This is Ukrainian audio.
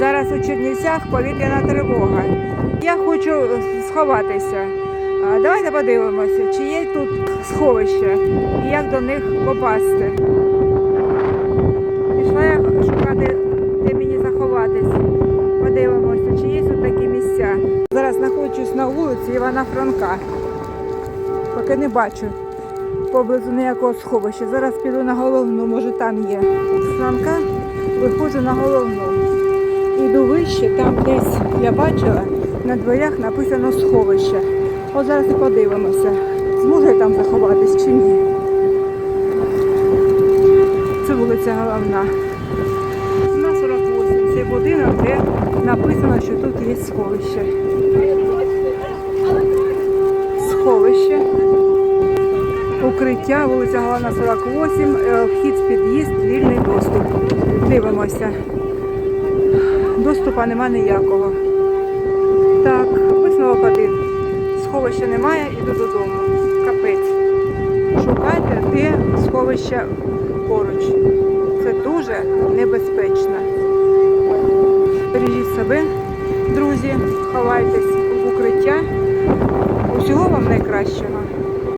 Зараз у Чернівцях повітряна тривога. Я хочу сховатися. Давайте подивимося, чи є тут сховище і як до них попасти. Пішла я шукати, де мені заховатись. Подивимося, чи є тут такі місця. Зараз знаходжусь на вулиці Івана Франка. Поки не бачу поблизу ніякого сховища. Зараз піду на головну, може там є. Франка виходжу на головну. Іду вище, там десь я бачила, на дверях написано сховище. От зараз і подивимося, зможу я там заховатись чи ні. Це вулиця головна. На 48 цей будинок, де написано, що тут є сховище. Сховище. Укриття, вулиця Головна 48, е, вхід з під'їзд, вільний доступ. Дивимося. Доступу нема ніякого. Так, висновок один. Сховища немає, іду додому. Капець. Шукайте, де сховище поруч. Це дуже небезпечно. Бережіть себе, друзі, ховайтесь в укриття. Усього вам найкращого.